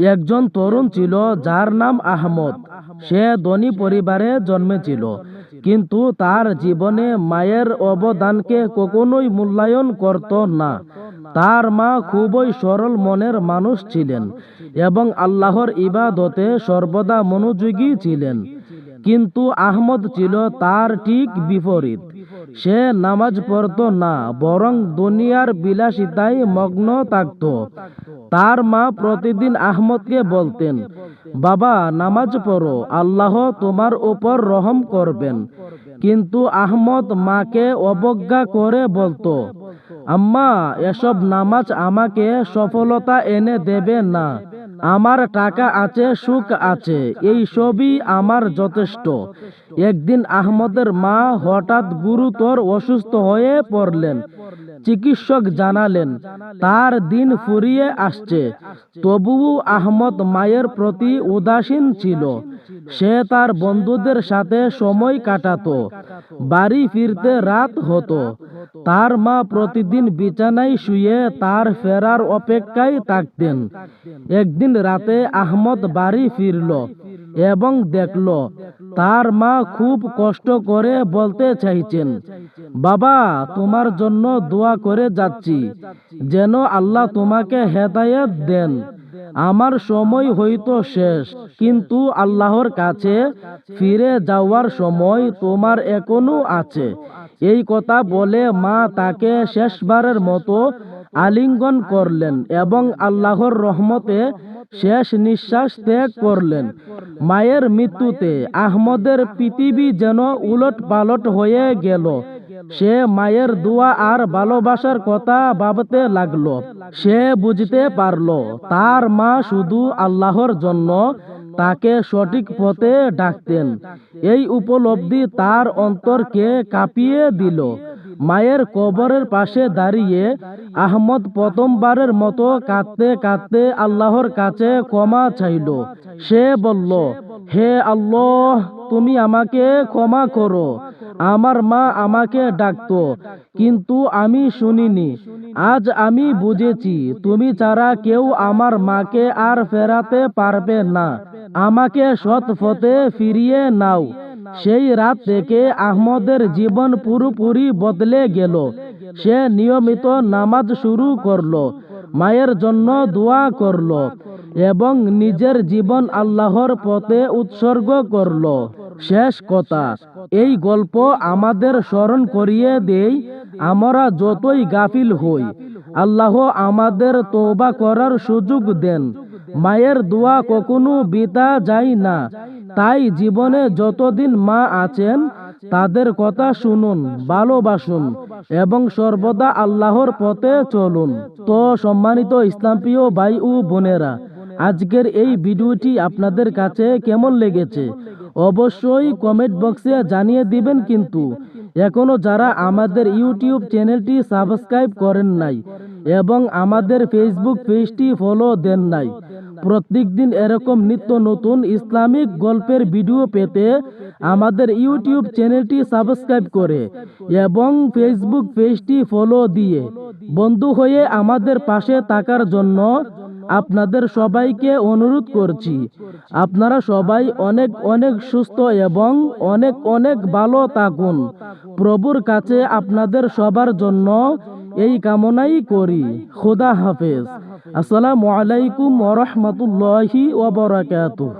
একজন তরুণ ছিল যার নাম আহমদ। সে ধনী পরিবারে জন্মেছিল। কিন্তু তার জীবনে মায়ের অবদানকে কখনোই মূল্যায়ন করত না। তার মা খুবই সরল মনের মানুষ ছিলেন এবং আল্লাহর ইবাদতে সর্বদা মনোযোগী ছিলেন। কিন্তু আহমদ ছিল তার ঠিক বিপরীত। সে নামাজ পড়ত না, বরং দুনিয়ার বিলাসিতায় মগ্ন থাকত। তার মা প্রতিদিন আহমদকে বলতেন, বাবা, নামাজ পড়ো, আল্লাহ তোমার উপর রহম করবেন। কিন্তু আহমদ মাকে অবজ্ঞা করে বলতো, আম্মা, এসব নামাজ আমাকে সফলতা এনে দেবে না। আমার টাকা আছে, সুখ আছে, এই সবই আমার যথেষ্ট। একদিন আহমদের মা হঠাৎ গুরুতর অসুস্থ হয়ে পড়লেন। চিকিৎসক জানালেন, তার দিন ফুরিয়ে আসছে। তবুও আহমদ মায়ের প্রতি উদাসীন ছিল। সে তার বন্ধুদের সাথে সময় কাটাতো, বাড়ি ফিরতে রাত হতো। তার মা প্রতিদিন বিছানায় শুয়ে তার ফেরার অপেক্ষায় থাকতেন। একদিন রাতে আহমদ বাড়ি ফিরল এবং দেখল তার মা খুব কষ্ট করে বলতে চাইছেন, বাবা, তোমার জন্য দোয়া করে যাচ্ছি, যেন আল্লাহ তোমাকে হেদায়েত দেন। আমার সময় হয়তো শেষ, কিন্তু আল্লাহর কাছে ফিরে যাওয়ার সময় তোমার এখনও আছে। এই কথা বলে মা তাকে শেষবারের মতো আলিঙ্গন করলেন এবং আল্লাহর রহমতে শেষ নিঃশ্বাস ত্যাগ করলেন। মায়ের মৃত্যুতে আহমদের পৃথিবী যেন উলট পালট হয়ে গেল। সে মায়ের দোয়া আর ভালোবাসার কথা ভাবতে লাগল। সে বুঝতে পারল, তার মা শুধু আল্লাহর জন্য তাকে সঠিক পথে ডাকতেন। এই উপলব্ধি তার অন্তরকে কাঁপিয়ে দিল। মায়ের কবরের পাশে দাঁড়িয়ে আহমদ প্রথমবারের মতো কাঁদতে কাঁদতে আল্লাহর কাছে ক্ষমা চাইল। সে বলল, হে আল্লাহ, তুমি আমাকে ক্ষমা করো। আমার মা আমাকে ডাকত, কিন্তু আমি শুনিনি। আজ আমি বুঝেছি, তুমি ছাড়া কেউ আমার মাকে আর ফেরাতে পারবে না। আমাকে সৎ পথে ফিরিয়ে নাও। সেই রাত থেকে আহমদের জীবন পুরোপুরি বদলে গেল। সে নিয়মিত নামাজ শুরু করল, মায়ের জন্য দোয়া করল এবং নিজের জীবন আল্লাহর পথে উৎসর্গ করল। শেষ কথা, এই গল্প আমাদের স্মরণ করিয়ে দেই, আমরা যতই গাফিল হই, আল্লাহ আমাদের তৌবা করার সুযোগ দেন। মায়ের দোয়া কখনো বিতা যায় না। তাই জীবনে যতদিন মা আছেন, তাদের কথা শুনুন, ভালোবাসুন এবং সর্বদা আল্লাহর পথে চলুন। তো সম্মানিত ইসলামপ্রিয় ভাই ও বোনেরা, আজকের এই ভিডিওটি আপনাদের কাছে কেমন লেগেছে? অবশ্যই কমেন্ট বক্সে জানিয়ে দিবেন কিন্তু এখনও যারা আমাদের ইউটিউব চ্যানেলটি সাবস্ক্রাইব করেন নাই এবং আমাদের ফেসবুক পেজটি ফলো দেন নাই। প্রত্যেক দিন এরকম নিত্য নতুন ইসলামিক গল্পের ভিডিও পেতে আমাদের ইউটিউব চ্যানেলটি সাবস্ক্রাইব করে এবং ফেসবুক পেজটি ফলো দিয়ে বন্ধু হয়ে আমাদের পাশে থাকার জন্য আপনাদের সবাইকে অনুরোধ করছি। আপনারা সবাই অনেক অনেক সুস্থ এবং অনেক অনেক ভালো থাকুন। প্রভুর কাছে আপনাদের সবার জন্য এই কামনাই করি। খোদা হাফেজ। আসসালামু আলাইকুম ওরহমতুল্লাহি ওবরাকাতুহ